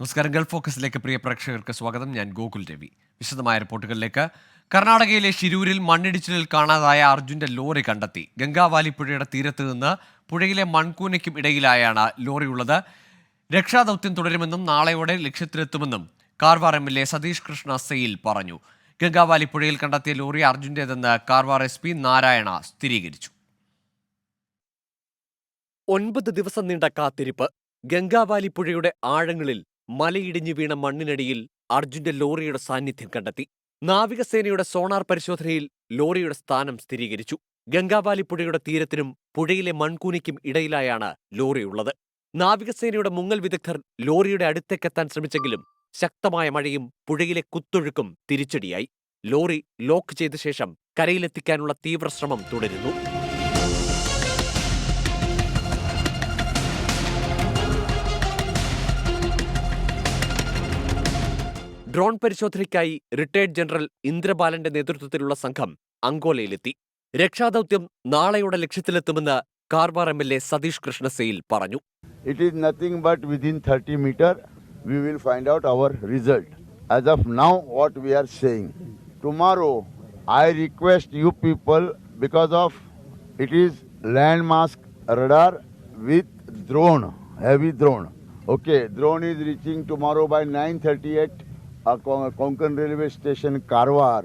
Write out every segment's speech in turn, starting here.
നമസ്കാരം. ഗൾഫ് ഫോക്കസിലേക്ക് പ്രിയ പ്രേക്ഷകർക്ക് സ്വാഗതം. ഞാൻ ഗോകുൽ രവി. വിശദമായ റിപ്പോർട്ടുകളിലേക്ക്. കർണാടകയിലെ ഷിരൂരിൽ മണ്ണിടിച്ചിലിൽ കാണാതായ അർജുന്റെ ലോറി കണ്ടെത്തി. ഗംഗാവാലി പുഴയുടെ തീരത്ത് നിന്ന് പുഴയിലെ മൺകൂനയ്ക്കും ഇടയിലായാണ് ലോറി ഉള്ളത്. രക്ഷാദൗത്യം തുടരുമെന്നും നാളെയോടെ ലക്ഷ്യത്തിലെത്തുമെന്നും Karwar M L A Satish Krishna Sail പറഞ്ഞു. ഗംഗാവാലി പുഴയിൽ കണ്ടെത്തിയ ലോറി അർജുന്റേതെന്ന് കാർവാർ എസ് പി നാരായണ സ്ഥിരീകരിച്ചു. ഒൻപത് ദിവസം നീണ്ട കാത്തിരിപ്പ് ഗംഗാവാലി പുഴയുടെ ആഴങ്ങളിൽ മലയിടിഞ്ഞു വീണ മണ്ണിനടിയിൽ അർജുന്റെ ലോറിയുടെ സാന്നിധ്യം കണ്ടെത്തി. നാവികസേനയുടെ സോണാർ പരിശോധനയിൽ ലോറിയുടെ സ്ഥാനം സ്ഥിരീകരിച്ചു. ഗംഗാവാലി പുഴയുടെ തീരത്തിനും പുഴയിലെ മൺകൂനിക്കും ഇടയിലായാണ് ലോറിയുള്ളത്. നാവികസേനയുടെ മുങ്ങൽ വിദഗ്ധർ ലോറിയുടെ അടുത്തേക്കെത്താൻ ശ്രമിച്ചെങ്കിലും ശക്തമായ മഴയും പുഴയിലെ കുത്തൊഴുക്കും തിരിച്ചടിയായി. ലോറി ലോക്ക് ചെയ്ത ശേഷം കരയിലെത്തിക്കാനുള്ള തീവ്രശ്രമം തുടരുന്നു. ഡ്രോൺ പരിശോധനയ്ക്കായി റിട്ടയേർഡ് ജനറൽ ഇന്ദ്രബാലന്റെ നേതൃത്വത്തിലുള്ള സംഘം അങ്കോലയിലെത്തി. രക്ഷാദൗത്യം നാളെയുടെ ലക്ഷ്യത്തിലെത്തുമെന്ന് Karwar M L A Satish Krishna Sail പറഞ്ഞു. It is nothing but within thirty metre we will find out our result as of now what we are saying tomorrow I request you people because of it is land mask radar with drone heavy drone okay drone is reaching tomorrow by nine thirty eight Konkan railway station Karwar.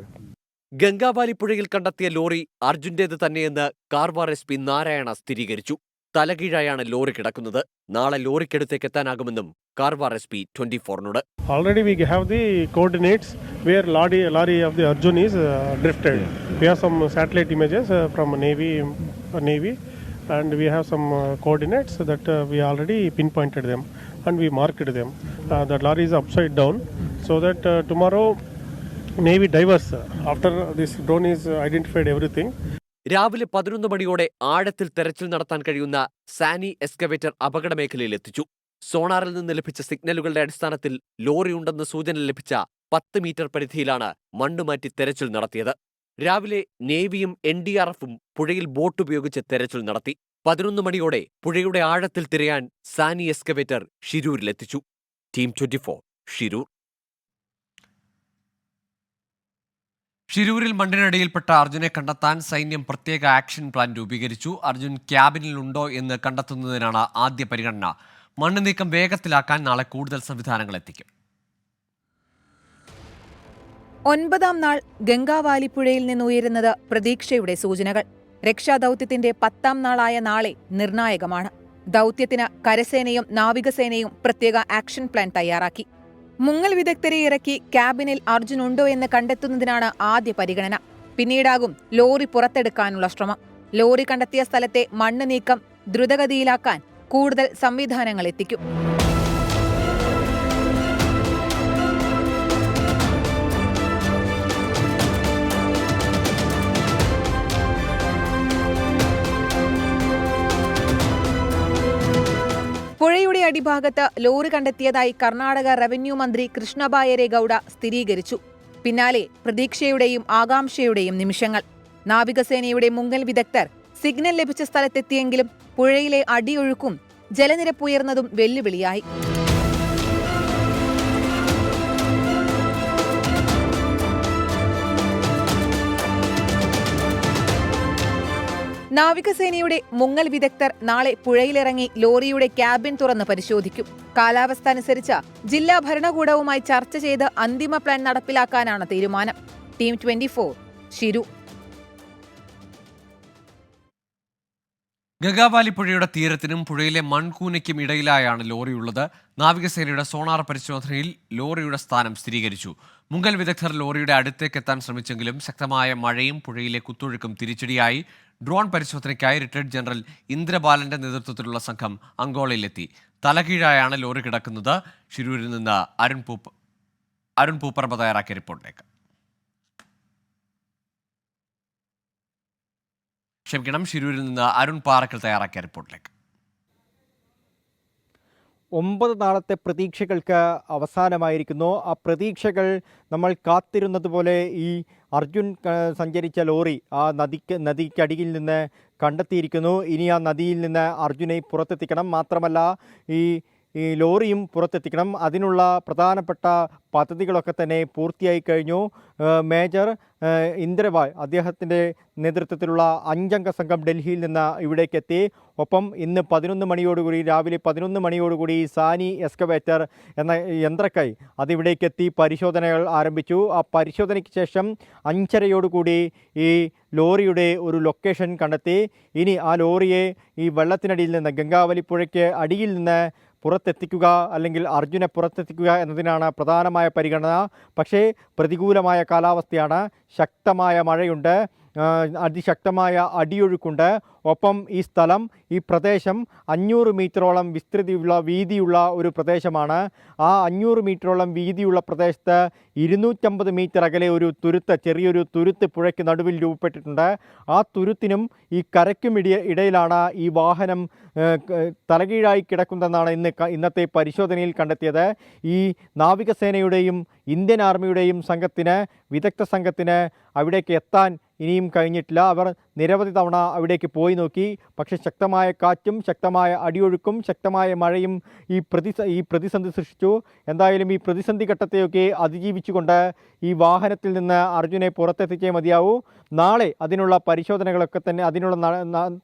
Gangavali പുഴയിൽ കണ്ടെത്തിയ lorry അർജുന്റേത് തന്നെയെന്ന് Karwar S P Narayana സ്ഥിരീകരിച്ചു. തലകീഴായാണ് lorry കിടക്കുന്നത്. നാളെ ലോറിക്കടുത്തേക്ക് എത്താനാകുമെന്നും Karwar S P twenty ഫോറിനോട്. Already we have the coordinates where lady lorry of the Arjun is drifted we have some satellite images from navy navy and we have some coordinates that we already pinpointed them and we marked them. Uh, the lorry is upside down, so that uh, tomorrow Navy divers uh, after this drone is uh, identified everything. രാവിലെ പതിനൊന്ന് മണിയോടെ ആഴത്തിൽ തെരച്ചിൽ നടത്താൻ കഴിയുന്ന സാനി excavator അപകട മേഖലയിൽ എത്തിച്ചു സോണാറിൽ നിന്ന് ലഭിച്ച സിഗ്നലുകളുടെ അടിസ്ഥാനത്തിൽ ലോറി ഉണ്ടെന്ന് സൂചന ലഭിച്ച പത്ത് മീറ്റർ പരിധിയിലാണ് മണ്ണുമാറ്റി തെരച്ചിൽ നടത്തിയത് രാവിലെ നേവിയും എൻ ഡി ആർ എഫും പുഴയിൽ ബോട്ട് ഉപയോഗിച്ച് തെരച്ചിൽ നടത്തി പതിനൊന്ന് മണിയോടെ പുഴയുടെ ആഴത്തിൽ തിരയാൻ Sany excavator ഷിരൂരിലെത്തിച്ചു. Team twenty four Shirur. ഷിരൂരിൽ മണ്ണിനടിയിൽപ്പെട്ട അർജുനെ കണ്ടെത്താൻ സൈന്യം പ്രത്യേക ആക്ഷൻ പ്ലാൻ രൂപീകരിച്ചു. അർജുൻ ക്യാബിനിലുണ്ടോ എന്ന് കണ്ടെത്തുന്നതിനാണ് ആദ്യ പരിഗണന. മണ്ണ് നീക്കം വേഗത്തിലാക്കാൻ നാളെ കൂടുതൽ സംവിധാനങ്ങൾ എത്തിക്കും. ഒൻപതാം നാൾ ഗംഗാവാലിപ്പുഴയിൽ നിന്നുയരുന്നത് പ്രതീക്ഷയുടെ സൂചനകൾ. രക്ഷാദൌത്യത്തിന്റെ പത്താം നാളായ നാളെ നിർണായകമാണ്. ദൌത്യത്തിന് കരസേനയും നാവികസേനയും പ്രത്യേക ആക്ഷൻ പ്ലാൻ തയ്യാറാക്കി. മുങ്ങൽ വിദഗ്ധരെ ഇറക്കി ക്യാബിനിൽ അർജുൻ ഉണ്ടോ എന്ന് കണ്ടെത്തുന്നതിനാണ് ആദ്യ പരിഗണന. പിന്നീടാകും ലോറി പുറത്തെടുക്കാനുള്ള ശ്രമം. ലോറി കണ്ടെത്തിയ സ്ഥലത്തെ മണ്ണ് നീക്കം ദ്രുതഗതിയിലാക്കാൻ കൂടുതൽ സംവിധാനങ്ങൾ എത്തിക്കും. അടിഭാഗത്ത് ലോറി കണ്ടെത്തിയതായി കർണാടക റവന്യൂ മന്ത്രി കൃഷ്ണബായരെ ഗൌഡ സ്ഥിരീകരിച്ചു. പിന്നാലെ പ്രതീക്ഷയുടെയും ആകാംക്ഷയുടെയും നിമിഷങ്ങൾ. നാവികസേനയുടെ മുങ്ങൽ വിദഗ്ധർ സിഗ്നൽ ലഭിച്ച സ്ഥലത്തെത്തിയെങ്കിലും പുഴയിലെ അടിയൊഴുക്കും ജലനിരപ്പുയർന്നതും വെല്ലുവിളിയായി. നാവികസേനയുടെ മുങ്ങൽ വിദഗ്ധർ നാളെ പുഴയിലിറങ്ങി ലോറിയുടെ ക്യാബിൻ തുറന്ന് പരിശോധിക്കും. കാലാവസ്ഥ അനുസരിച്ച് ജില്ലാ ഭരണകൂടവുമായി ചർച്ച ചെയ്ത് അന്തിമ പ്ലാൻ നടപ്പിലാക്കാനാണ് തീരുമാനം. Team twenty four Shirur Gangavali പുഴയുടെ തീരത്തിനും പുഴയിലെ മൺകൂനയ്ക്കും ഇടയിലായാണ് ലോറിയുള്ളത്. നാവികസേനയുടെ സോണാർ പരിശോധനയിൽ ലോറിയുടെ സ്ഥാനം സ്ഥിരീകരിച്ചു. മുങ്ങൽ വിദഗ്ധർ ലോറിയുടെ അടുത്തേക്ക് എത്താൻ ശ്രമിച്ചെങ്കിലും ശക്തമായ മഴയും പുഴയിലെ കുത്തൊഴുക്കും തിരിച്ചടിയായി. ഡ്രോൺ പരിശോധനയ്ക്കായി റിട്ടയർഡ് ജനറൽ ഇന്ദ്രബാലന്റെ നേതൃത്വത്തിലുള്ള സംഘം അങ്കോളയിലെത്തി. തലകീഴായാണ് ലോറി കിടക്കുന്നത്. ഷിരൂരിൽ നിന്ന് അരുൺ പൂപ്പ് അരുൺ പൂപ്പറമ്പ തയ്യാറാക്കിയ റിപ്പോർട്ടിലേക്ക്. ക്ഷമിക്കണം ഷിരൂരിൽ നിന്ന് അരുൺ പാറക്കൽ തയ്യാറാക്കിയ റിപ്പോർട്ടിലേക്ക്. ഒമ്പത് നാളത്തെ പ്രതീക്ഷകൾക്ക് അവസാനമായിരിക്കുന്നു. ആ പ്രതീക്ഷകൾ നമ്മൾ കാത്തിരുന്നത് പോലെ ഈ അർജുൻ സഞ്ചരിച്ച ലോറി ആ നദിക്ക് നദിക്കടിയിൽ നിന്ന് കണ്ടെത്തിയിരിക്കുന്നു. ഇനി ആ നദിയിൽ നിന്ന് അർജുനെ പുറത്തെത്തിക്കണം. മാത്രമല്ല ഈ ഈ ലോറിയും പുറത്തെത്തിക്കണം. അതിനുള്ള പ്രധാനപ്പെട്ട പദ്ധതികളൊക്കെ തന്നെ പൂർത്തിയായി കഴിഞ്ഞു. മേജർ ഏഹ് ഇന്ദ്രവാൾ അദ്ദേഹത്തിന്റെ നേതൃത്വത്തിലുള്ള അഞ്ചംഗ സംഘം ഡൽഹിയിൽ നിന്ന് ഇവിടേക്ക് എത്തി. ഒപ്പം ഇന്ന് പതിനൊന്ന് മണിയോടുകൂടി രാവിലെ പതിനൊന്ന് മണിയോടുകൂടി സാനി എക്സ്കവേറ്റർ എന്ന യന്ത്രക്കൈ അതിവിടേക്ക് എത്തി പരിശോധനകൾ ആരംഭിച്ചു. ആ പരിശോധനയ്ക്ക് ശേഷം അഞ്ചരയോടുകൂടി ഈ ലോറിയുടെ ഒരു ലൊക്കേഷൻ കണ്ടെത്തി. ഇനി ആ ലോറിയെ ഈ വെള്ളത്തിനടിയിൽ നിന്ന് ഗംഗാവലി പുഴയ്ക്ക് അടിയിൽ നിന്ന് പുറത്തെത്തിക്കുക അല്ലെങ്കിൽ അർജുനെ പുറത്തെത്തിക്കുക എന്നതിനാണ് പ്രധാനമായ പരിഗണന. പക്ഷേ പ്രതികൂലമായ കാലാവസ്ഥയാണ്. ശക്തമായ മഴയുണ്ട്. അതിശക്തമായ അടിയൊഴുക്കുണ്ട്. ഒപ്പം ഈ സ്ഥലം ഈ പ്രദേശം അഞ്ഞൂറ് മീറ്ററോളം വിസ്തൃതിയുള്ള വീതിയുള്ള ഒരു പ്രദേശമാണ്. ആ അഞ്ഞൂറ് മീറ്ററോളം വീതിയുള്ള പ്രദേശത്ത് ഇരുന്നൂറ്റമ്പത് മീറ്റർ അകലെ ഒരു തുരുത്ത് ചെറിയൊരു തുരുത്ത് പുഴയ്ക്ക് നടുവിൽ രൂപപ്പെട്ടിട്ടുണ്ട്. ആ തുരുത്തിനും ഈ കരയ്ക്കും ഇട ഇടയിലാണ് ഈ വാഹനം തലകീഴായി കിടക്കുന്നതെന്നാണ് ഇന്ന് ഇന്നത്തെ പരിശോധനയിൽ കണ്ടെത്തിയത്. ഈ നാവികസേനയുടെയും ഇന്ത്യൻ ആർമിയുടെയും സംഘത്തിന് വിദഗ്ധ സംഘത്തിന് അവിടേക്ക് എത്താൻ ഇനിയും കഴിഞ്ഞിട്ടില്ല. അവർ നിരവധി തവണ അവിടേക്ക് പോയി നോക്കി. പക്ഷേ ശക്തമായ കാറ്റും ശക്തമായ അടിയൊഴുക്കും ശക്തമായ മഴയും ഈ പ്രതി ഈ പ്രതിസന്ധി സൃഷ്ടിച്ചു. എന്തായാലും ഈ പ്രതിസന്ധി ഘട്ടത്തെയൊക്കെ അതിജീവിച്ചുകൊണ്ട് ഈ വാഹനത്തിൽ നിന്ന് അർജുനെ പുറത്തെത്തിച്ചേ മതിയാവൂ. നാളെ അതിനുള്ള പരിശോധനകളൊക്കെ തന്നെ അതിനുള്ള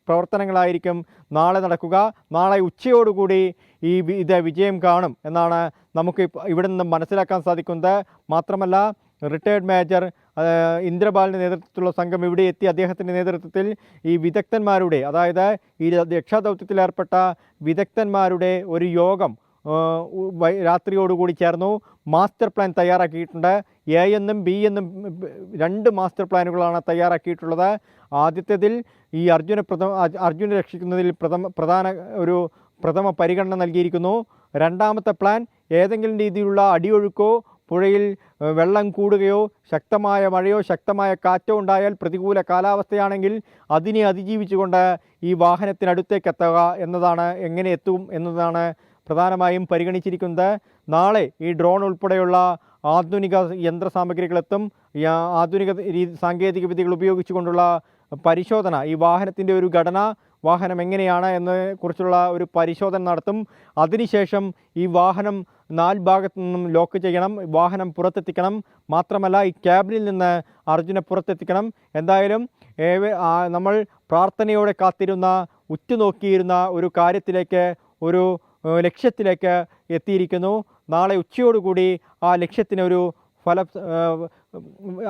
പ്രവർത്തനങ്ങളായിരിക്കും നാളെ നടക്കുക. നാളെ ഉച്ചയോടുകൂടി ഈ ഇത് വിജയം കാണും എന്നാണ് നമുക്ക് ഇവിടെ നിന്ന് മനസ്സിലാക്കാൻ സാധിക്കുന്നത്. മാത്രമല്ല റിട്ടയർഡ് മേജർ ഇന്ദ്രപാലിന്റെ നേതൃത്വത്തിലുള്ള സംഘം ഇവിടെ എത്തി അദ്ദേഹത്തിന്റെ നേതൃത്വത്തിൽ ഈ വിദഗ്ധന്മാരുടെ അതായത് ഈ രക്ഷാദൗത്യത്തിൽ ഏർപ്പെട്ട വിദഗ്ധന്മാരുടെ ഒരു യോഗം രാത്രിയോടുകൂടി ചേർന്നു. മാസ്റ്റർ പ്ലാൻ തയ്യാറാക്കിയിട്ടുണ്ട്. എ എന്നും ബി എന്നും രണ്ട് മാസ്റ്റർ പ്ലാനുകളാണ് തയ്യാറാക്കിയിട്ടുള്ളത്. ആദ്യത്തേതിൽ ഈ അർജുന പ്രഥമ അർജ്- അർജുനെ രക്ഷിക്കുന്നതിൽ പ്രഥമ പ്രധാന ഒരു പ്രഥമ പരിഗണന നൽകിയിരിക്കുന്നു. രണ്ടാമത്തെ പ്ലാൻ ഏതെങ്കിലും രീതിയിലുള്ള അടിയൊഴുക്കോ പുഴയിൽ വെള്ളം കൂടുകയോ ശക്തമായ മഴയോ ശക്തമായ കാറ്റോ ഉണ്ടായാൽ പ്രതികൂല കാലാവസ്ഥയാണെങ്കിൽ അതിനെ അതിജീവിച്ചുകൊണ്ട് ഈ വാഹനത്തിനടുത്തേക്ക് എത്തുക എന്നതാണ് എങ്ങനെ എത്തും എന്നതാണ് പ്രധാനമായും പരിഗണിച്ചിരിക്കുന്നത്. നാളെ ഈ ഡ്രോൺ ഉൾപ്പെടെയുള്ള ആധുനിക യന്ത്രസാമഗ്രികളെത്തും. സാമഗ്രികളെത്തും ആധുനിക രീതി സാങ്കേതിക വിദ്യകൾ ഉപയോഗിച്ചുകൊണ്ടുള്ള പരിശോധന ഈ വാഹനത്തിന്റെ ഒരു ഘടന വാഹനം എങ്ങനെയാണ് എന്നതിനെക്കുറിച്ചുള്ള ഒരു പരിശോധന നടത്തും. അതിനുശേഷം ഈ വാഹനം നാല് ഭാഗത്ത് നിന്നും ലോക്ക് ചെയ്യണം വാഹനം പുറത്തെത്തിക്കണം. മാത്രമല്ല ഈ ക്യാബിനിൽ നിന്ന് അർജുനെ പുറത്തെത്തിക്കണം. എന്തായാലും നമ്മൾ പ്രാർത്ഥനയോടെ കാത്തിരുന്ന ഉറ്റുനോക്കിയിരുന്ന ഒരു കാര്യത്തിലേക്ക് ഒരു ലക്ഷ്യത്തിലേക്ക് എത്തിയിരിക്കുന്നു. നാളെ ഉച്ചയോടുകൂടി ആ ലക്ഷ്യത്തിനൊരു ഫല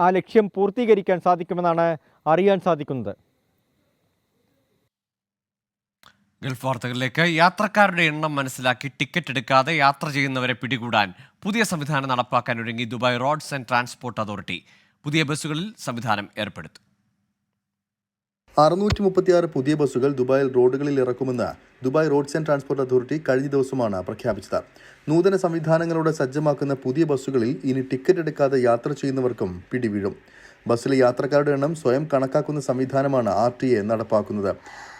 ആ ലക്ഷ്യം പൂർത്തീകരിക്കാൻ സാധിക്കുമെന്നാണ് അറിയാൻ സാധിക്കുന്നത്. ഗൾഫ് വാർത്തകളിലേക്ക്. യാത്രക്കാരുടെ എണ്ണം മനസ്സിലാക്കി ടിക്കറ്റ് എടുക്കാതെ യാത്ര ചെയ്യുന്നവരെ പിടികൂടാൻ പുതിയ സംവിധാനം നടപ്പാക്കാൻ ഒരുങ്ങി Dubai roads and transport authority. പുതിയ ബസ്സുകളിൽ സംവിധാനം ഏർപ്പെടുത്തും. അറുന്നൂറ്റി മുപ്പത്തിയാറ് പുതിയ ബസ്സുകൾ ദുബായിൽ റോഡുകളിൽ ഇറക്കുമെന്ന് Dubai roads and transport authority കഴിഞ്ഞ ദിവസമാണ് പ്രഖ്യാപിച്ചത്. നൂതന സംവിധാനങ്ങളോടെ സജ്ജമാക്കുന്ന പുതിയ ബസ്സുകളിൽ ഇനി ടിക്കറ്റ് എടുക്കാതെ യാത്ര ചെയ്യുന്നവർക്കും പിടിവീഴും. ബസ്സിലെ യാത്രക്കാരുടെ എണ്ണം സ്വയം കണക്കാക്കുന്ന സംവിധാനമാണ് ആർ ടി എ നടപ്പാക്കുന്നത്.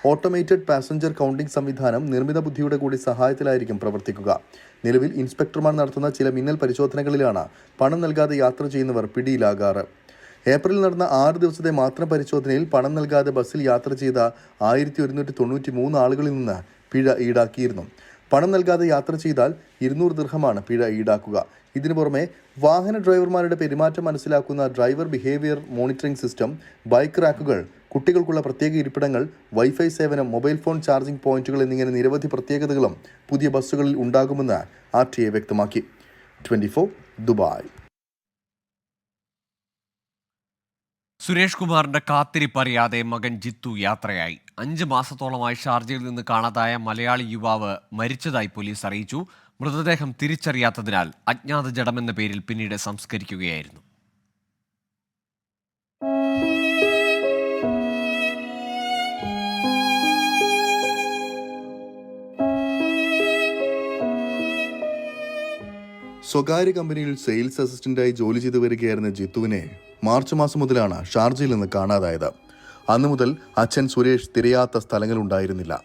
ഓട്ടോമേറ്റഡ് പാസഞ്ചർ കൗണ്ടിംഗ് സംവിധാനം നിർമ്മിത ബുദ്ധിയുടെ കൂടി സഹായത്തിലായിരിക്കും പ്രവർത്തിക്കുക. നിലവിൽ ഇൻസ്പെക്ടർമാർ നടത്തുന്ന ചില മിന്നൽ പരിശോധനകളിലാണ് പണം നൽകാതെ യാത്ര ചെയ്യുന്നവർ പിടിയിലാകാറ്. ഏപ്രിൽ നടന്ന ആറ് ദിവസത്തെ മാത്രം പരിശോധനയിൽ പണം നൽകാതെ ബസ്സിൽ യാത്ര ചെയ്ത ആയിരത്തി ഒരുന്നൂറ്റി തൊണ്ണൂറ്റി മൂന്ന് ആളുകളിൽ നിന്ന് പിഴ ഈടാക്കിയിരുന്നു. പണം നൽകാതെ യാത്ര ചെയ്താൽ ഇരുന്നൂറ് ദീർഘമാണ് പിഴ ഈടാക്കുക. ഇതിനു പുറമെ വാഹന ഡ്രൈവർമാരുടെ പെരുമാറ്റം മനസ്സിലാക്കുന്ന driver behaviour monitoring system bike റാക്കുകൾ കുട്ടികൾക്കുള്ള പ്രത്യേക ഇരിപ്പിടങ്ങൾ വൈഫൈ സേവനം മൊബൈൽ ഫോൺ ചാർജിംഗ് പോയിന്റുകൾ എന്നിങ്ങനെ നിരവധി പ്രത്യേകതകളും പുതിയ ബസ്സുകളിൽ ഉണ്ടാകുമെന്ന് ആർ ടി എ വ്യക്തമാക്കി. Twenty Dubai. സുരേഷ് കുമാറിന്റെ കാത്തിരിപ്പറിയാതെ മകൻ ജിത്തു യാത്രയായി. അഞ്ച് മാസത്തോളമായി ഷാർജയിൽ നിന്ന് കാണാതായ മലയാളി യുവാവ് മരിച്ചതായി പോലീസ് അറിയിച്ചു. മൃതദേഹം തിരിച്ചറിയാത്തതിനാൽ അജ്ഞാത ജഡമെന്ന പേരിൽ പിന്നീട് സംസ്കരിക്കുകയായിരുന്നു. സ്വകാര്യ കമ്പനിയിൽ സെയിൽസ് അസിസ്റ്റന്റായി ജോലി ചെയ്തു വരികയായിരുന്ന ജിത്തുവിനെ മാർച്ച് മാസം മുതലാണ് ഷാർജയിൽ നിന്ന് കാണാതായത്. അന്നു മുതൽ അച്ഛൻ സുരേഷ് തിരയാത്ത സ്ഥലങ്ങളുണ്ടായിരുന്നില്ല.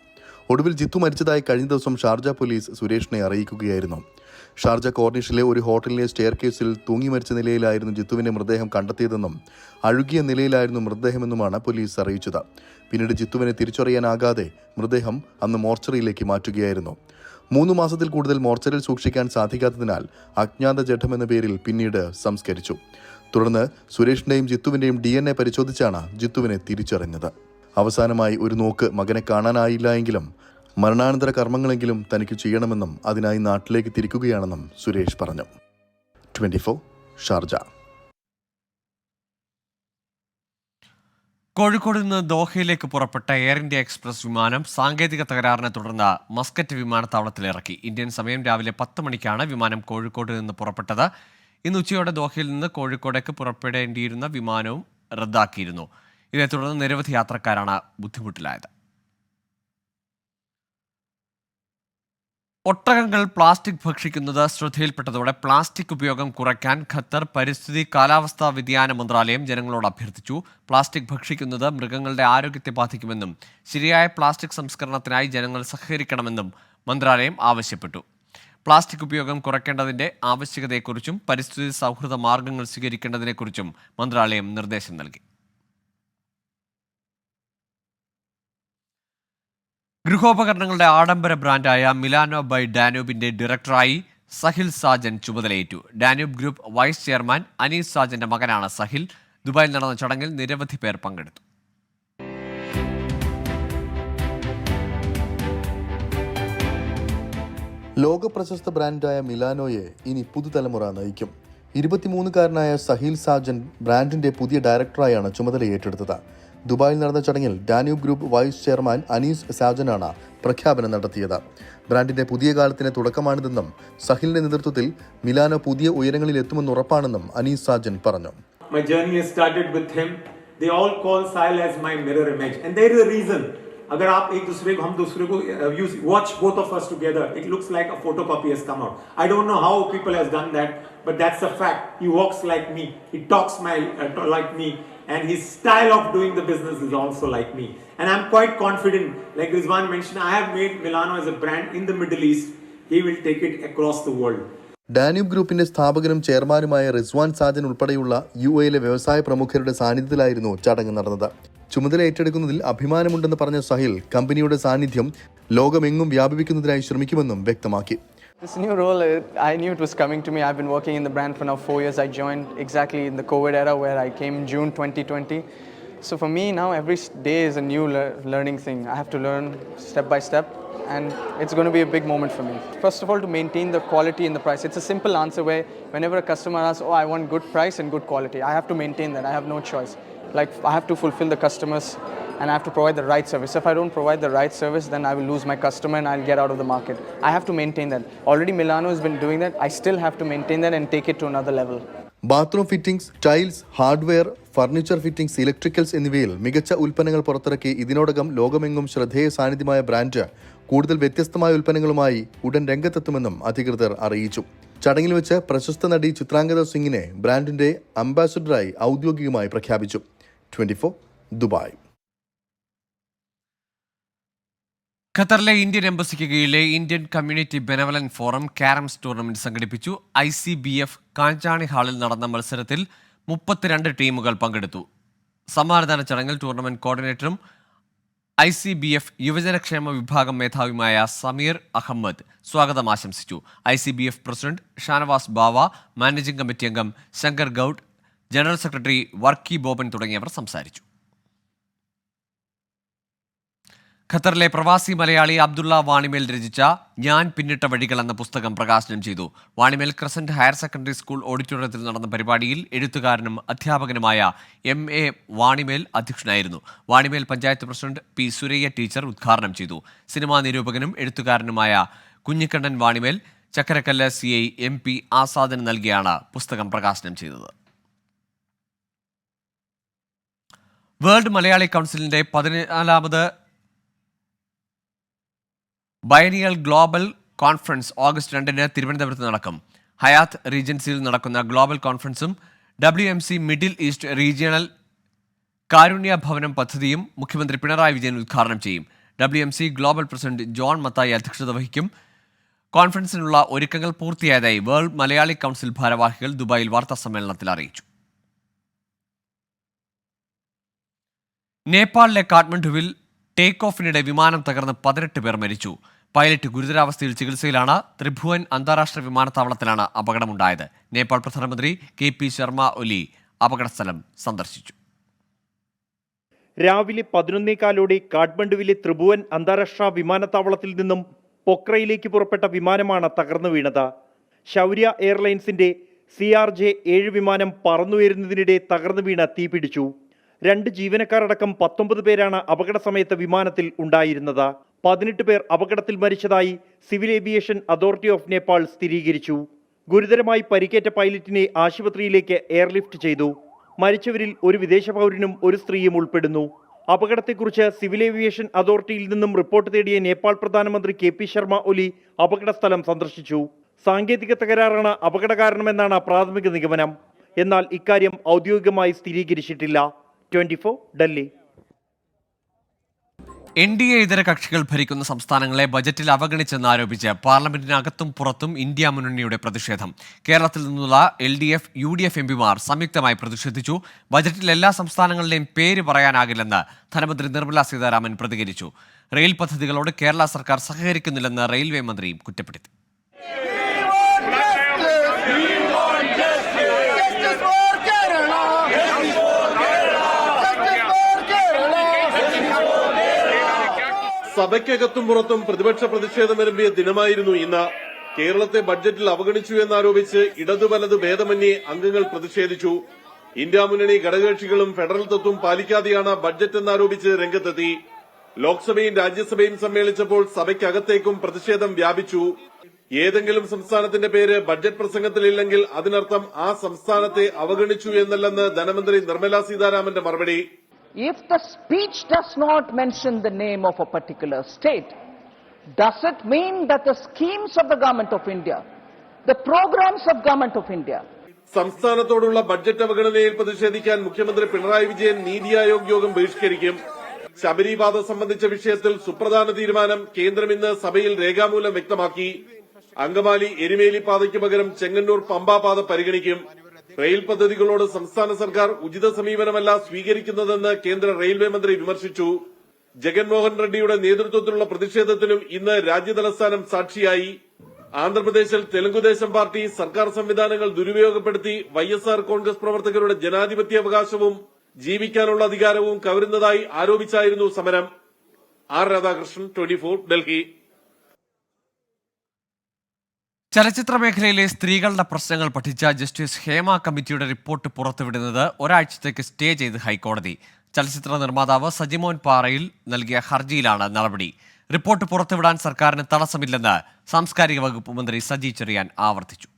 ഒടുവിൽ ജിത്തു മരിച്ചതായി കഴിഞ്ഞ ദിവസം ഷാർജ പോലീസ് സുരേഷിനെ അറിയിക്കുകയായിരുന്നു. ഷാർജ കോർണിഷിലെ ഒരു ഹോട്ടലിലെ സ്റ്റെയർ കേസിൽ തൂങ്ങി മരിച്ച നിലയിലായിരുന്നു ജിത്തുവിന്റെ മൃതദേഹം കണ്ടെത്തിയതെന്നും അഴുകിയ നിലയിലായിരുന്നു മൃതദേഹമെന്നുമാണ് പോലീസ് അറിയിച്ചത്. പിന്നീട് ജിത്തുവിനെ തിരിച്ചറിയാനാകാതെ മൃതദേഹം അന്ന് മോർച്ചറിയിലേക്ക് മാറ്റുകയായിരുന്നു. മൂന്ന് മാസത്തിൽ കൂടുതൽ മോർച്ചറിൽ സൂക്ഷിക്കാൻ സാധിക്കാത്തതിനാൽ അജ്ഞാത ജഡം എന്ന പേരിൽ പിന്നീട് സംസ്കരിച്ചു. തുടർന്ന് സുരേഷിന്റെയും ജിത്തുവിന്റെയും ഡി എൻ എ പരിശോധിച്ചാണ് ജിത്തുവിനെ തിരിച്ചറിഞ്ഞത്. അവസാനമായി ഒരു നോക്ക് മകനെ കാണാനായില്ല എങ്കിലും മരണാനന്തര കർമ്മങ്ങളെങ്കിലും തനിക്ക് ചെയ്യണമെന്നും അതിനായി നാട്ടിലേക്ക് തിരിക്കുകയാണെന്നും സുരേഷ് പറഞ്ഞു. Twenty four Sharjah. കോഴിക്കോട് നിന്ന് ദോഹയിലേക്ക് പുറപ്പെട്ട എയർ ഇന്ത്യ എക്സ്പ്രസ് വിമാനം സാങ്കേതിക തകരാറിനെ തുടർന്ന് മസ്കറ്റ് വിമാനത്താവളത്തിലിറക്കി. ഇന്ത്യൻ സമയം രാവിലെ പത്ത് മണിക്കാണ് വിമാനം കോഴിക്കോട് നിന്ന് പുറപ്പെട്ടത്. ഇന്ന് ഉച്ചയോടെ ദോഹയിൽ നിന്ന് കോഴിക്കോടേക്ക് പുറപ്പെടേണ്ടിയിരുന്ന വിമാനവും റദ്ദാക്കിയിരുന്നു. ഇതേ തുടർന്ന് നിരവധി യാത്രക്കാരാണ് ബുദ്ധിമുട്ടിലായത്. ഒട്ടകങ്ങൾ പ്ലാസ്റ്റിക് ഭക്ഷിക്കുന്നത് ശ്രദ്ധയിൽപ്പെട്ടതോടെ പ്ലാസ്റ്റിക് ഉപയോഗം കുറയ്ക്കാൻ ഖത്തർ പരിസ്ഥിതി കാലാവസ്ഥാ വ്യതിയാന മന്ത്രാലയം ജനങ്ങളോട് അഭ്യർത്ഥിച്ചു. പ്ലാസ്റ്റിക് ഭക്ഷിക്കുന്നത് മൃഗങ്ങളുടെ ആരോഗ്യത്തെ ബാധിക്കുമെന്നും ശരിയായ പ്ലാസ്റ്റിക് സംസ്കരണത്തിനായി ജനങ്ങൾ സഹകരിക്കണമെന്നും മന്ത്രാലയം ആവശ്യപ്പെട്ടു. പ്ലാസ്റ്റിക് ഉപയോഗം കുറയ്ക്കേണ്ടതിന്റെ ആവശ്യകതയെക്കുറിച്ചും പരിസ്ഥിതി സൗഹൃദ മാർഗങ്ങൾ സ്വീകരിക്കേണ്ടതിനെക്കുറിച്ചും മന്ത്രാലയം നിർദ്ദേശം നൽകി. ഗൃഹോപകരണങ്ങളുടെ ആഡംബര ബ്രാൻഡായ മിലാനോ ബൈ ഡാനൂബിന്റെ ഡയറക്ടറായി സഹിൽ സാജൻ ചുമതലയേറ്റു. Danube group vice chairman Anees സാജന്റെ മകനാണ് സഹിൽ. ദുബായിൽ നടന്ന ചടങ്ങിൽ നിരവധി പേർ പങ്കെടുത്തു. ലോക പ്രശസ്ത ബ്രാൻഡായ മിലാനോയെ ഇനി പുതുതലമുറ നയിക്കും. ഇരുപത്തിമൂന്നുകാരനായ സഹീൽ സാജൻ ബ്രാൻഡിന്റെ പുതിയ ഡയറക്ടറായാണ് ചുമതല ഏറ്റെടുത്തത്. ദുബായിൽ നടന്ന ചടങ്ങിൽ Danube group vice chairman Anees സാജനാണ് പ്രഖ്യാപനം നടത്തിയത്. ബ്രാൻഡിന്റെ പുതിയ കാലത്തിന് തുടക്കമാണിതെന്നും സഹിലിന്റെ നേതൃത്വത്തിൽ മിലാനോ പുതിയ ഉയരങ്ങളിൽ എത്തുമെന്ന് ഉറപ്പാണെന്നും അനീസ് സാജൻ പറഞ്ഞു. My journey started with him. They all call Sahil as my mirror image, and there is a reason. अगर आप एक दूसरे को हम दूसरे को use watch both of us together it looks like a photocopy has come out i don't know how people has done that but that's a fact he walks like me he talks my uh, like me and his style of doing the business is also like me and i'm quite confident like Rizwan mentioned i have made milano as a brand in the middle east he will take it across the world Danube ഗ്രൂപ്പിന്റെ സ്ഥാപകനും ചെയർമാനുമായ റിസ്വാൻ സാജൻ ഉൾപ്പെടെയുള്ള U എയിലെ വ്യവസായ പ്രമുഖരുടെ സാന്നിധ്യത്തിലായിരുന്നു ചടങ്ങ് നടന്നത് ചുമതല ഏറ്റെടുക്കുന്നതിൽ അഭിമാനമുണ്ടെന്ന് പറഞ്ഞ സഹിൽ കമ്പനിയുടെ സാന്നിധ്യം ലോകമെങ്ങും വ്യാപിപ്പിക്കുന്നതിനായി ശ്രമിക്കുമെന്നും വ്യക്തമാക്കി This new role, uh, I knew it was coming to me. I've been working in the brand for now four years. I joined exactly in the COVID era where I came June 2020. So for me now, every day is a new le learning thing. I have to learn step by step, and it's going to be a big moment for me. First of all, to maintain the quality and the price. It's a simple answer where whenever a customer asks, "Oh, I want good price and good quality," I have to maintain that. I have no choice. Like I have to fulfill the customers and I have to provide the right service. If I don't provide the right service, then I will lose my customer and I'll get out of the market. I have to maintain that. Already Milano has been doing that. I still have to maintain that and take it to another level. Bathroom fittings tiles hardware furniture fittings electricals എന്നിവയിൽ മികച്ച ഉൽപ്പന്നങ്ങൾ പുറത്തിറക്കി ഇതിനോടകം ലോകമെങ്ങും ശ്രദ്ധേയ സാന്നിധ്യമായ brand കൂടുതൽ വ്യത്യസ്തമായ ഉൽപ്പന്നങ്ങളുമായി ഉടൻ രംഗത്തെത്തുമെന്നും അധികൃതർ അറിയിച്ചു. ചടങ്ങിൽ വെച്ച് പ്രശസ്ത നടി ചിത്രാംഗത സിംഗിനെ ബ്രാൻഡിന്റെ അംബാസഡറായി ഔദ്യോഗികമായി പ്രഖ്യാപിച്ചു. Twenty Dubai. ഖത്തറിലെ ഇന്ത്യൻ എംബസിക്ക് കീഴിലെ Indian community benevolent forum carroms tournament സംഘടിപ്പിച്ചു. I C B F Kanchani ഹാളിൽ നടന്ന മത്സരത്തിൽ മുപ്പത്തിരണ്ട് ടീമുകൾ പങ്കെടുത്തു. സമ്മാനദാന ചടങ്ങിൽ ടൂർണമെന്റ് കോർഡിനേറ്ററും ഐ സി ബി എഫ് യുവജനക്ഷേമ വിഭാഗം മേധാവിയുമായ സമീർ അഹമ്മദ് സ്വാഗതം ആശംസിച്ചു. I C B F president Shanavas Bava managing committee അംഗം ശങ്കർ ഗൌഡ് ജനറൽ സെക്രട്ടറി വർക്കി ബോബൻ തുടങ്ങിയവർ സംസാരിച്ചു. ഖത്തറിലെ പ്രവാസി മലയാളി അബ്ദുള്ള വാണിമേൽ രചിച്ച ഞാൻ പിന്നിട്ട വഴികൾ എന്ന പുസ്തകം പ്രകാശനം ചെയ്തു. Vanimel crescent higher secondary school ഓഡിറ്റോറിയത്തിൽ നടന്ന പരിപാടിയിൽ എഴുത്തുകാരനും അധ്യാപകനുമായ എം എ വാണിമേൽ അധ്യക്ഷനായിരുന്നു. Vanimel panchayat president P Suraiya teacher ഉദ്ഘാടനം ചെയ്തു. സിനിമാ നിരൂപകനും എഴുത്തുകാരനുമായ Kunhikannan Vanimel Chakkarakkal C I M P ആസാദിന് നൽകിയാണ് പുസ്തകം പ്രകാശനം ചെയ്തത്. വേൾഡ് മലയാളി കൗൺസിലിന്റെ പതിനാലാമത് ബൈനിയൽ ഗ്ലോബൽ കോൺഫറൻസ് ഓഗസ്റ്റ് രണ്ടിന് തിരുവനന്തപുരത്ത് നടക്കും. ഹയാത്ത് റീജൻസിയിൽ നടക്കുന്ന global കോൺഫറൻസും W M C middle east regional കാരുണ്യ ഭവനം പദ്ധതിയും മുഖ്യമന്ത്രി പിണറായി വിജയൻ ഉദ്ഘാടനം ചെയ്യും. W M C global president John Mathai അധ്യക്ഷത വഹിക്കും. കോൺഫറൻസിനുള്ള ഒരുക്കങ്ങൾ പൂർത്തിയായതായി വേൾഡ് മലയാളി കൗൺസിൽ ഭാരവാഹികൾ ദുബായിൽ വാർത്താ സമ്മേളനത്തിൽ അറിയിച്ചു. നേപ്പാളിലെ കാഠ്മണ്ഡുവിൽ ടേക്ക് ഓഫിനിടെ വിമാനം തകർന്ന് പതിനെട്ട് പേർ മരിച്ചു. പൈലറ്റ് ഗുരുതരാവസ്ഥയിൽ ചികിത്സയിലാണ് ത്രിഭുവൻ അന്താരാഷ്ട്ര വിമാനത്താവളത്തിലാണ് അപകടമുണ്ടായത്. നേപ്പാൾ പ്രധാനമന്ത്രി കെ പി ശർമ്മ ഒലി അപകടസ്ഥലം സന്ദർശിച്ചു. രാവിലെ പതിനൊന്നേകാലോടെ കാഠ്മണ്ഡുവിലെ ത്രിഭുവൻ അന്താരാഷ്ട്ര വിമാനത്താവളത്തിൽ നിന്നും പൊക്രയിലേക്ക് പുറപ്പെട്ട വിമാനമാണ് തകർന്നു വീണത്. ശൗര്യ എയർലൈൻസിന്റെ സി ആർ ജെ ഏഴ് വിമാനം പറന്നുയരുന്നതിനിടെ തകർന്നു വീണ തീപിടിച്ചു. രണ്ട് ജീവനക്കാരടക്കം പത്തൊമ്പത് പേരാണ് അപകട സമയത്ത് വിമാനത്തിൽ ഉണ്ടായിരുന്നത്. പതിനെട്ട് പേർ അപകടത്തിൽ മരിച്ചതായി civil aviation authority of Nepal സ്ഥിരീകരിച്ചു. ഗുരുതരമായി പരിക്കേറ്റ പൈലറ്റിനെ ആശുപത്രിയിലേക്ക് എയർലിഫ്റ്റ് ചെയ്തു. മരിച്ചവരിൽ ഒരു വിദേശ പൗരനും ഒരു സ്ത്രീയും ഉൾപ്പെടുന്നു. അപകടത്തെക്കുറിച്ച് സിവിൽ ഏവിയേഷൻ അതോറിറ്റിയിൽ നിന്നും റിപ്പോർട്ട് തേടിയ നേപ്പാൾ പ്രധാനമന്ത്രി കെ പി ശർമ്മ ഒലി അപകടസ്ഥലം സന്ദർശിച്ചു. സാങ്കേതിക തകരാറാണ് അപകട കാരണമെന്നാണ് പ്രാഥമിക നിഗമനം. എന്നാൽ ഇക്കാര്യം ഔദ്യോഗികമായി സ്ഥിരീകരിച്ചിട്ടില്ല. Twenty Delhi N D A ഇതര കക്ഷികൾ ഭരിക്കുന്ന സംസ്ഥാനങ്ങളെ ബജറ്റിൽ അവഗണിച്ചെന്ന് ആരോപിച്ച് പാർലമെന്റിനകത്തും പുറത്തും ഇന്ത്യ മുന്നണിയുടെ പ്രതിഷേധം. കേരളത്തിൽ നിന്നുള്ള L D F U D F എംപിമാർ സംയുക്തമായി പ്രതിഷേധിച്ചു. ബജറ്റിൽ എല്ലാ സംസ്ഥാനങ്ങളുടെയും പേര് പറയാനാകില്ലെന്ന് ധനമന്ത്രി നിർമ്മല സീതാരാമൻ പ്രതികരിച്ചു. റെയിൽ പദ്ധതികളോട് കേരള സർക്കാർ സഹകരിക്കുന്നില്ലെന്ന് റെയിൽവേ മന്ത്രിയും കുറ്റപ്പെടുത്തി. സഭയ്ക്കകത്തും പുറത്തും പ്രതിപക്ഷ പ്രതിഷേധം വരുമ്പിയ ദിനമായിരുന്നു ഇന്ന്. കേരളത്തെ ബഡ്ജറ്റിൽ അവഗണിച്ചു എന്നാരോപിച്ച് ഇടതു വലത് ഭേദമന്യേ അംഗങ്ങൾ പ്രതിഷേധിച്ചു. ഇന്ത്യ മുന്നണി ഘടകകക്ഷികളും ഫെഡറൽ തത്വം പാലിക്കാതെയാണ് ബഡ്ജറ്റ് എന്നാരോപിച്ച് രംഗത്തെത്തി. ലോക്സഭയും രാജ്യസഭയും സമ്മേളിച്ചപ്പോൾ സഭയ്ക്കകത്തേക്കും പ്രതിഷേധം വ്യാപിച്ചു. ഏതെങ്കിലും സംസ്ഥാനത്തിന്റെ പേര് ബഡ്ജറ്റ് പ്രസംഗത്തിലില്ലെങ്കിൽ അതിനർത്ഥം ആ സംസ്ഥാനത്തെ അവഗണിച്ചു എന്നല്ലെന്ന് ധനമന്ത്രി നിർമ്മലാ സീതാരാമന്റെ മറുപടി. If the speech does not mention the name of a particular state, does it mean that the schemes of the government of India, the programs of government of India, സംസ്ഥാനത്തോടുള്ള ബഡ്ജറ്റ് അവഗണനയിൽ പ്രതിഷേധിക്കാൻ മുഖ്യമന്ത്രി പിണറായി വിജയൻ നീതി ആയോഗ് യോഗം ബഹിഷ്കരിക്കും. ശബരിപാത സംബന്ധിച്ച വിഷയത്തിൽ സുപ്രധാന തീരുമാനം കേന്ദ്രം ഇന്ന് സഭയിൽ രേഖാമൂലം വ്യക്തമാക്കി. അങ്കമാലി എരുമേലി പാതയ്ക്ക് പകരം ചെങ്ങന്നൂർ പമ്പാ പാത പരിഗണിക്കും. റെയിൽ പദ്ധതികളോട് സംസ്ഥാന സർക്കാർ ഉചിത സമീപനമല്ല സ്വീകരിക്കുന്നതെന്ന് കേന്ദ്ര റെയിൽവേ മന്ത്രി വിമർശിച്ചു. ജഗൻമോഹൻ റെഡ്ഡിയുടെ നേതൃത്വത്തിലുള്ള പ്രതിഷേധത്തിനും ഇന്ന് രാജ്യതലസ്ഥാനം സാക്ഷിയായി. ആന്ധ്രാപ്രദേശിൽ തെലുങ്കുദേശം പാർട്ടി സർക്കാർ സംവിധാനങ്ങൾ ദുരുപയോഗപ്പെടുത്തി വൈഎസ്ആർ എസ് ആർ കോൺഗ്രസ് പ്രവർത്തകരുടെ ജനാധിപത്യാവകാശവും ജീവിക്കാനുള്ള അധികാരവും കവരുന്നതായി ആരോപിച്ചായിരുന്നു സമരം. R Radhakrishnan twenty Delhi. ചലച്ചിത്ര മേഖലയിലെ സ്ത്രീകളുടെ പ്രശ്നങ്ങൾ പഠിച്ച ജസ്റ്റിസ് ഹേമ കമ്മിറ്റിയുടെ റിപ്പോർട്ട് പുറത്തുവിടുന്നത് ഒരാഴ്ചത്തേക്ക് സ്റ്റേ ചെയ്ത് ഹൈക്കോടതി. ചലച്ചിത്ര നിർമ്മാതാവ് സജിമോൻ പാറയിൽ നൽകിയ ഹർജിയിലാണ് നടപടി. റിപ്പോർട്ട് പുറത്തുവിടാൻ സർക്കാരിന് തടസ്സമില്ലെന്ന് സാംസ്കാരിക വകുപ്പ് മന്ത്രി സജി ചെറിയാൻ ആവർത്തിച്ചു.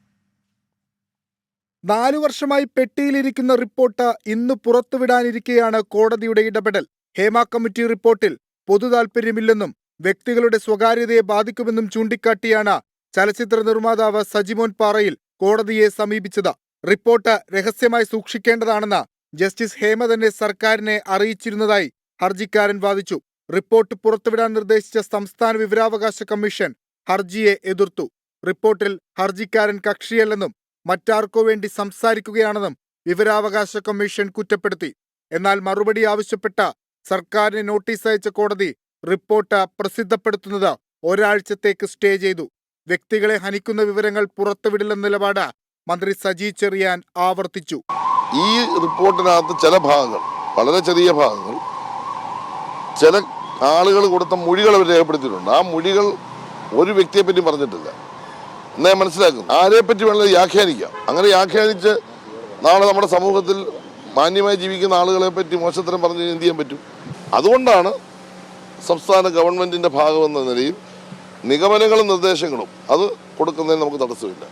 നാലു വർഷമായി പെട്ടിയിലിരിക്കുന്ന റിപ്പോർട്ട് ഇന്ന് പുറത്തുവിടാനിരിക്കെയാണ് കോടതിയുടെ ഇടപെടൽ. ഹേമ കമ്മിറ്റി റിപ്പോർട്ടിൽ പൊതു താൽപര്യമില്ലെന്നും വ്യക്തികളുടെ സ്വകാര്യതയെ ബാധിക്കുമെന്നും ചൂണ്ടിക്കാട്ടിയാണ് ചലച്ചിത്ര നിർമ്മാതാവ് സജിമോൻ പാറയിൽ കോടതിയെ സമീപിച്ചത്. റിപ്പോർട്ട് രഹസ്യമായി സൂക്ഷിക്കേണ്ടതാണെന്ന് ജസ്റ്റിസ് ഹേമ തന്നെ സർക്കാരിനെ അറിയിച്ചിരുന്നതായി ഹർജിക്കാരൻ വാദിച്ചു. റിപ്പോർട്ട് പുറത്തുവിടാൻ നിർദ്ദേശിച്ച സംസ്ഥാന വിവരാവകാശ കമ്മീഷൻ ഹർജിയെ എതിർത്തു. റിപ്പോർട്ടിൽ ഹർജിക്കാരൻ കക്ഷിയല്ലെന്നും മറ്റാർക്കോ വേണ്ടി സംസാരിക്കുകയാണെന്നും വിവരാവകാശ കമ്മീഷൻ കുറ്റപ്പെടുത്തി. എന്നാൽ മറുപടി ആവശ്യപ്പെട്ട സർക്കാരിന് നോട്ടീസ് അയച്ച കോടതി റിപ്പോർട്ട് പ്രസിദ്ധപ്പെടുത്തുന്നത് ഒരാഴ്ചത്തേക്ക് സ്റ്റേ ചെയ്തു. വ്യക്തികളെ ഹനിക്കുന്ന വിവരങ്ങൾ പുറത്തുവിടില്ലെന്ന നിലപാട് മന്ത്രി സജി ചെറിയാൻ ആവർത്തിച്ചു. ഈ റിപ്പോർട്ടിനകത്ത് ചില ഭാഗങ്ങൾ വളരെ ചെറിയ ഭാഗങ്ങൾ ചില ആളുകൾ കൊടുത്ത മൊഴികൾ അവർ രേഖപ്പെടുത്തിയിട്ടുണ്ട്. ആ മൊഴികൾ ഒരു വ്യക്തിയെ പറ്റി പറഞ്ഞിട്ടില്ല. എന്നെ മനസ്സിലാക്കുന്നു ആരെ പറ്റി വേണമെങ്കിൽ വ്യാഖ്യാനിക്കാം. അങ്ങനെ വ്യാഖ്യാനിച്ച് നാളെ നമ്മുടെ സമൂഹത്തിൽ മാന്യമായി ജീവിക്കുന്ന ആളുകളെ പറ്റി മോശത്തരം പറഞ്ഞ് എന്ത് ചെയ്യാൻ പറ്റും? അതുകൊണ്ടാണ് സംസ്ഥാന ഗവൺമെന്റിന്റെ ഭാഗമെന്ന നിലയിൽ നിഗമനങ്ങളും നിർദ്ദേശങ്ങളും അത് കൊടുക്കുന്നതിന് നമുക്ക് തടസ്സമില്ല.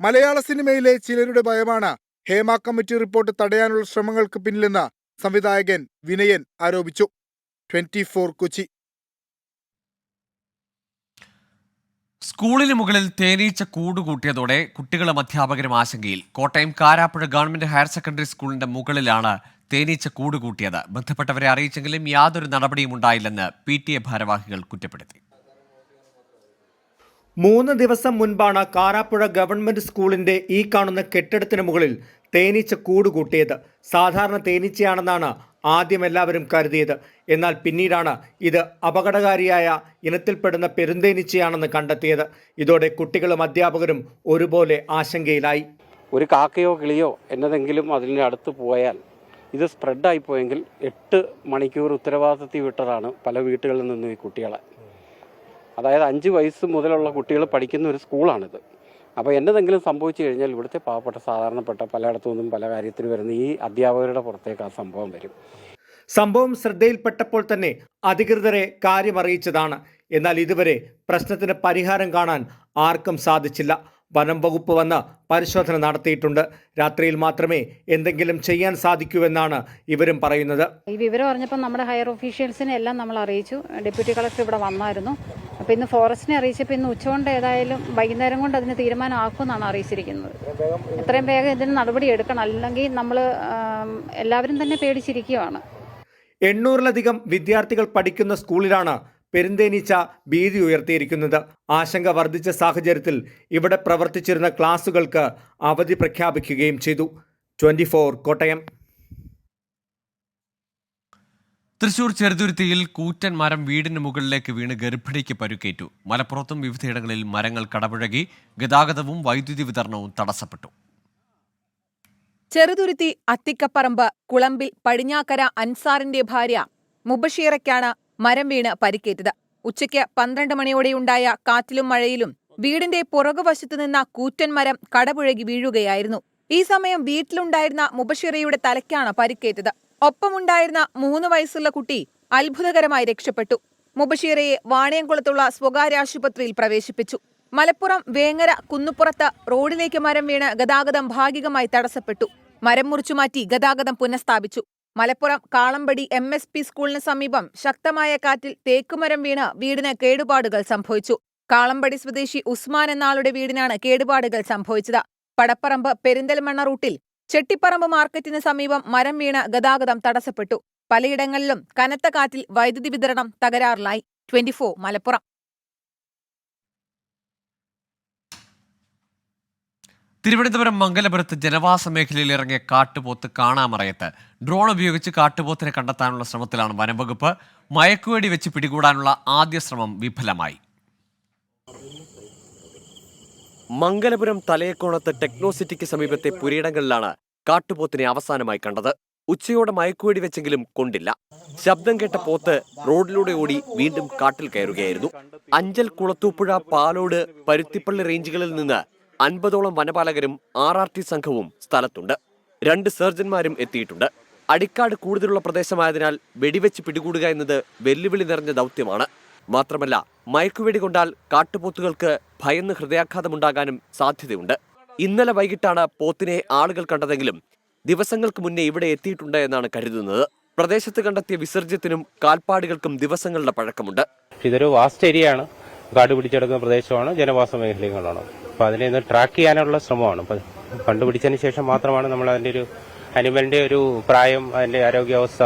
മലയാള സിനിമയിലെ ചിലരുടെ ഭയമാണ് ഹേമ കമ്മിറ്റി റിപ്പോർട്ട് തടയാനുള്ള ശ്രമങ്ങൾക്ക് പിന്നിലെന്ന് സംവിധായകൻ വിനയൻ ആരോപിച്ചു. ട്വന്റി കൊച്ചി. സ്കൂളിന് മുകളിൽ തേനീച്ച കൂടുകൂട്ടിയതോടെ കുട്ടികളും അധ്യാപകരും ആശങ്കയിൽ. Kottayam Karappuzha government higher secondary സ്കൂളിന്റെ മുകളിലാണ് തേനീച്ച കൂടുകൂട്ടിയത് ബന്ധപ്പെട്ടവരെ അറിയിച്ചെങ്കിലും യാതൊരു നടപടിയും ഉണ്ടായില്ലെന്ന് പി ടി എ ഭാരവാഹികൾ കുറ്റപ്പെടുത്തി. മൂന്ന് ദിവസം മുൻപാണ് കാരാപ്പുഴ ഗവൺമെന്റ് സ്കൂളിന്റെ ഈ കാണുന്ന കെട്ടിടത്തിന് മുകളിൽ തേനീച്ച കൂട് കൂട്ടിയത് സാധാരണ തേനീച്ചയാണെന്നാണ് ആദ്യം എല്ലാവരും കരുതിയത്. എന്നാൽ പിന്നീടാണ് ഇത് അപകടകാരിയായ ഇനത്തിൽപ്പെടുന്ന പെരുന്തേനീച്ചയാണെന്ന് കണ്ടെത്തിയത്. ഇതോടെ കുട്ടികളും അധ്യാപകരും ഒരുപോലെ ആശങ്കയിലായി. ഒരു കാക്കയോ കിളിയോ എന്നതെങ്കിലും അതിന്റെ അടുത്ത് പോയാൽ ഇത് സ്പ്രെഡായി പോയെങ്കിൽ എട്ട് മണിക്കൂർ ഉത്തരവാദിത്തത്തിൽ വിട്ടതാണ് പല വീട്ടുകളിൽ നിന്നും ഈ കുട്ടികളെ. അതായത് അഞ്ച് വയസ്സ് മുതലുള്ള കുട്ടികൾ പഠിക്കുന്ന ഒരു സ്കൂളാണിത്. അപ്പോൾ എന്നതെങ്കിലും സംഭവിച്ചു കഴിഞ്ഞാൽ ഇവിടുത്തെ പാവപ്പെട്ട സാധാരണപ്പെട്ട പലയിടത്തു നിന്നും പല കാര്യത്തിന് വരുന്ന ഈ അധ്യാപകരുടെ പുറത്തേക്ക് ആ സംഭവം വരും. സംഭവം ശ്രദ്ധയിൽപ്പെട്ടപ്പോൾ തന്നെ അധികൃതരെ കാര്യമറിയിച്ചതാണ്. എന്നാൽ ഇതുവരെ പ്രശ്നത്തിന് പരിഹാരം കാണാൻ ആർക്കും സാധിച്ചില്ല. വനം വകുപ്പ് വന്ന് പരിശോധന നടത്തിയിട്ടുണ്ട്. രാത്രിയിൽ മാത്രമേ എന്തെങ്കിലും ചെയ്യാൻ സാധിക്കൂവെന്നാണ് ഇവരും പറയുന്നത്. ഈ വിവരം അറിഞ്ഞപ്പോൾ നമ്മുടെ ഹയർ ഓഫീഷ്യൽസിനെ എല്ലാം നമ്മൾ അറിയിച്ചു. ഡെപ്യൂട്ടി കളക്ടർ ഇവിടെ വന്നായിരുന്നു. അപ്പോൾ ഇന്ന് ഫോറസ്റ്റിനെ അറിയിച്ചപ്പോൾ ഇന്ന് ഉച്ചകൊണ്ട് ഏതായാലും വൈകുന്നേരം കൊണ്ട് അതിന് തീരുമാനമാക്കുമെന്നാണ് അറിയിച്ചിരിക്കുന്നത്. എത്രയും വേഗം ഇതിന് നടപടി എടുക്കണം. അല്ലെങ്കിൽ നമ്മൾ എല്ലാവരും തന്നെ പേടിച്ചിരിക്കുകയാണ്. എണ്ണൂറിലധികം വിദ്യാർത്ഥികൾ പഠിക്കുന്ന സ്കൂളിലാണ് പെരുന്തേനീച്ച ഭീതി ഉയർത്തിയിരിക്കുന്നത്. ആശങ്ക വർദ്ധിച്ച സാഹചര്യത്തിൽ ഇവിടെ പ്രവർത്തിച്ചിരുന്ന ക്ലാസുകൾക്ക് അവധി പ്രഖ്യാപിക്കുകയും ചെയ്തു. ട്വന്റി കോട്ടയം. തൃശൂർ ചെറുതുരുത്തിയിൽ കൂറ്റൻ മരം വീടിന് മുകളിലേക്ക് വീണ് ഗർഭിണിക്ക് പരുക്കേറ്റു. മലപ്പുറത്തും വിവിധയിടങ്ങളിൽ മരങ്ങൾ കടപുഴകി ഗതാഗതവും വൈദ്യുതി വിതരണവും തടസ്സപ്പെട്ടു. ചെറുതുരുത്തി അത്തിക്കപ്പറമ്പ് കുളമ്പിൽ പടിഞ്ഞാക്കര അൻസാറിന്റെ ഭാര്യ മുബഷീറയ്ക്കാണ് മരം വീണ് പരിക്കേറ്റത്. ഉച്ചയ്ക്ക് പന്ത്രണ്ട് മണിയോടെയുണ്ടായ കാറ്റിലും മഴയിലും വീടിന്റെ പുറകുവശത്തു നിന്ന കൂറ്റൻ മരം കടപുഴകി വീഴുകയായിരുന്നു. ഈ സമയം വീട്ടിലുണ്ടായിരുന്ന മുബഷിറയുടെ തലയ്ക്കാണ് പരിക്കേറ്റത്. ഒപ്പമുണ്ടായിരുന്ന മൂന്ന് വയസ്സുള്ള കുട്ടി അത്ഭുതകരമായി രക്ഷപ്പെട്ടു. മുബഷീറയെ വാണിയംകുളത്തുള്ള സ്വകാര്യ ആശുപത്രിയിൽ പ്രവേശിപ്പിച്ചു. മലപ്പുറം വേങ്ങര കുന്നുപുറത്ത് റോഡിലേക്ക് മരം വീണ് ഗതാഗതം ഭാഗികമായി തടസ്സപ്പെട്ടു. മരം മുറിച്ചുമാറ്റി ഗതാഗതം പുനഃസ്ഥാപിച്ചു. Malappuram Kalampadi M S P സ്കൂളിന് സമീപം ശക്തമായ കാറ്റിൽ തേക്കുമരം വീണ് വീടിന് കേടുപാടുകൾ സംഭവിച്ചു. കാളമ്പടി സ്വദേശി ഉസ്മാൻ എന്നാളുടെ വീടിനാണ് കേടുപാടുകൾ സംഭവിച്ചത്. പടപ്പറമ്പ് പെരിന്തൽമണ്ണ റൂട്ടിൽ ചെട്ടിപ്പറമ്പ് മാർക്കറ്റിന് സമീപം മരം വീണ് ഗതാഗതം തടസ്സപ്പെട്ടു. പലയിടങ്ങളിലും കനത്ത കാറ്റിൽ വൈദ്യുതി വിതരണം തകരാറിലായി. ട്വന്റി മലപ്പുറം. തിരുവനന്തപുരം മംഗലപുരത്ത് ജനവാസ മേഖലയിൽ ഇറങ്ങിയ കാട്ടുപോത്ത് കാണാമറയത്ത്. ഡ്രോൺ ഉപയോഗിച്ച് കാട്ടുപോത്തിനെ കണ്ടെത്താനുള്ള ശ്രമത്തിലാണ് വനംവകുപ്പ്. മയക്കുവേടി വെച്ച് പിടികൂടാനുള്ള ആദ്യ ശ്രമം വിഫലമായി. മംഗലപുരം തലയക്കോണത്ത് ടെക്നോസിറ്റിക്ക് സമീപത്തെ പുരയിടങ്ങളിലാണ് കാട്ടുപോത്തിനെ അവസാനമായി കണ്ടത്. ഉച്ചയോടെ മയക്കുവേടി വെച്ചെങ്കിലും കൊണ്ടില്ല. ശബ്ദം കേട്ട പോത്ത് റോഡിലൂടെ ഓടി വീണ്ടും കാട്ടിൽ കയറുകയായിരുന്നു. അഞ്ചൽ കുളത്തൂപ്പുഴ പാലോട് പരുത്തിപ്പള്ളി റേഞ്ചുകളിൽ നിന്ന് അൻപതോളം വനപാലകരും ആർ ആർ ടി സംഘവും സ്ഥലത്തുണ്ട്. രണ്ട് സർജന്മാരും എത്തിയിട്ടുണ്ട്. അടിക്കാട് കൂടുതലുള്ള പ്രദേശമായതിനാൽ വെടിവെച്ച് പിടികൂടുക എന്നത് വെല്ലുവിളി നിറഞ്ഞ ദൗത്യമാണ്. മാത്രമല്ല മയക്കുവെടി കൊണ്ടാൽ കാട്ടുപോത്തുകൾക്ക് ഭയന്ന് ഹൃദയാഘാതമുണ്ടാകാനും സാധ്യതയുണ്ട്. ഇന്നലെ വൈകിട്ടാണ് പോത്തിനെ ആളുകൾ കണ്ടതെങ്കിലും ദിവസങ്ങൾക്ക് മുന്നേ ഇവിടെ എത്തിയിട്ടുണ്ട് എന്നാണ് കരുതുന്നത്. പ്രദേശത്ത് കണ്ടെത്തിയ വിസർജ്യത്തിനും കാൽപ്പാടുകൾക്കും ദിവസങ്ങളുടെ പഴക്കമുണ്ട്. ഇതൊരു വാസ്റ്റ് ഏരിയയാണ്. കാട് പിടിച്ചെടുക്കുന്ന പ്രദേശമാണ് ജനവാസ മേഖലകളാണ് അപ്പോൾ അതിനെ ഒന്ന് ട്രാക്ക് ചെയ്യാനുള്ള ശ്രമമാണ്. കണ്ടുപിടിച്ചതിന് ശേഷം മാത്രമാണ് നമ്മൾ അതിന്റെ ഒരു അനിമലിന്റെ ഒരു പ്രായം അതിന്റെ ആരോഗ്യാവസ്ഥ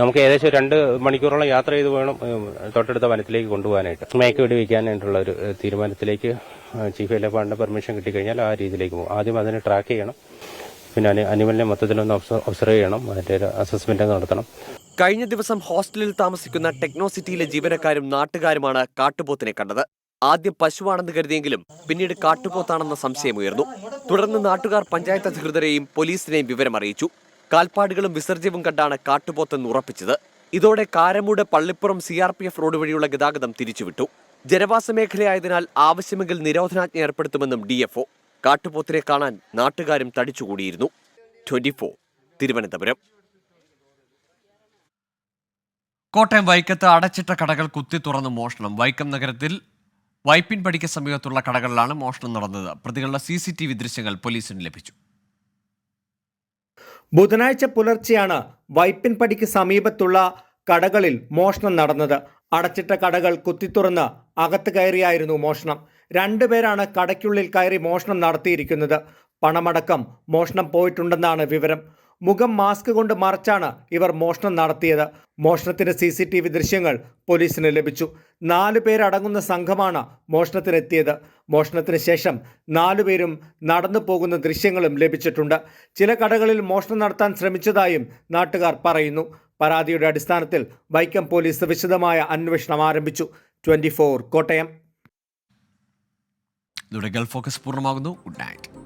നമുക്ക് ഏകദേശം രണ്ട് മണിക്കൂറോളം യാത്ര ചെയ്ത് വേണം തൊട്ടടുത്ത വനത്തിലേക്ക് കൊണ്ടുപോകാനായിട്ട്. മേക്ക് വെടി വയ്ക്കാനായിട്ടുള്ള ഒരു തീരുമാനത്തിലേക്ക് ചീഫ് എലഫാണ്ടിന്റെ പെർമിഷൻ കിട്ടിക്കഴിഞ്ഞാൽ ആ രീതിയിലേക്ക് പോകും. ആദ്യം അതിനെ ട്രാക്ക് ചെയ്യണം. പിന്നെ അനിമലിനെ മൊത്തത്തിലൊന്ന് ഒബ്സർവ് ചെയ്യണം. അതിന്റെ ഒരു അസസ്മെന്റ് നടത്തണം. കഴിഞ്ഞ ദിവസം ഹോസ്റ്റലിൽ താമസിക്കുന്ന ടെക്നോസിറ്റിയിലെ ജീവനക്കാരും നാട്ടുകാരുമാണ് കാട്ടുപോത്തിനെ കണ്ടത്. ആദ്യം പശുവാണെന്ന് കരുതിയെങ്കിലും പിന്നീട് കാട്ടുപോത്താണെന്ന സംശയമുയർന്നു തുടർന്ന് നാട്ടുകാർ പഞ്ചായത്ത് അധികൃതരെയും പോലീസിനെയും വിവരം അറിയിച്ചു. കാൽപ്പാടുകളും വിസർജ്യവും കണ്ടാണ് കാട്ടുപോത്തെന്ന് ഉറപ്പിച്ചത്. ഇതോടെ Karamoodu Pallippuram C R P F road വഴിയുള്ള ഗതാഗതം തിരിച്ചുവിട്ടു. ജനവാസ മേഖലയായതിനാൽ ആവശ്യമെങ്കിൽ നിരോധനാജ്ഞ ഏർപ്പെടുത്തുമെന്നും ഡി എഫ് കാട്ടുപോത്തിനെ കാണാൻ നാട്ടുകാരും തടിച്ചുകൂടിയിരുന്നു. ട്വന്റി തിരുവനന്തപുരം. കോട്ടയം വൈക്കത്ത് അടച്ചിട്ട കടകൾ കുത്തി തുറന്ന് മോഷണം. വൈക്കം നഗരത്തിൽ വൈപ്പിൻ പടിക്ക് സമീപത്തുള്ള കടകളിലാണ് മോഷണം നടന്നത്. പ്രതികളുടെ സി സി ടി വി ദൃശ്യങ്ങൾ പോലീസിന് ലഭിച്ചു. ബുധനാഴ്ച പുലർച്ചെയാണ് വൈപ്പിൻ പടിക്ക് സമീപത്തുള്ള കടകളിൽ മോഷണം നടന്നത്. അടച്ചിട്ട കടകൾ കുത്തിത്തുറന്ന് അകത്ത് കയറിയായിരുന്നു മോഷണം. രണ്ടുപേരാണ് കടയ്ക്കുള്ളിൽ കയറി മോഷണം നടത്തിയിരിക്കുന്നത്. പണമടക്കം മോഷണം പോയിട്ടുണ്ടെന്നാണ് വിവരം. മുഖം മാസ്ക് കൊണ്ട് മറച്ചാണ് ഇവർ മോഷണം നടത്തിയത്. മോഷണത്തിന്റെ സി സി ടി വി ദൃശ്യങ്ങൾ പോലീസിന് ലഭിച്ചു. നാലു പേരടങ്ങുന്ന സംഘമാണ് മോഷണത്തിനെത്തിയത്. മോഷണത്തിന് ശേഷം നാലുപേരും നടന്നു പോകുന്ന ദൃശ്യങ്ങളും ലഭിച്ചിട്ടുണ്ട്. ചില കടകളിൽ മോഷണം നടത്താൻ ശ്രമിച്ചതായും നാട്ടുകാർ പറയുന്നു. പരാതിയുടെ അടിസ്ഥാനത്തിൽ വൈക്കം പോലീസ് വിശദമായ അന്വേഷണം ആരംഭിച്ചു. ട്വന്റി കോട്ടയം. ഇതോടെ ഗൾഫ് ഫോക്കസ് പൂർണമാകുന്നു. Good night.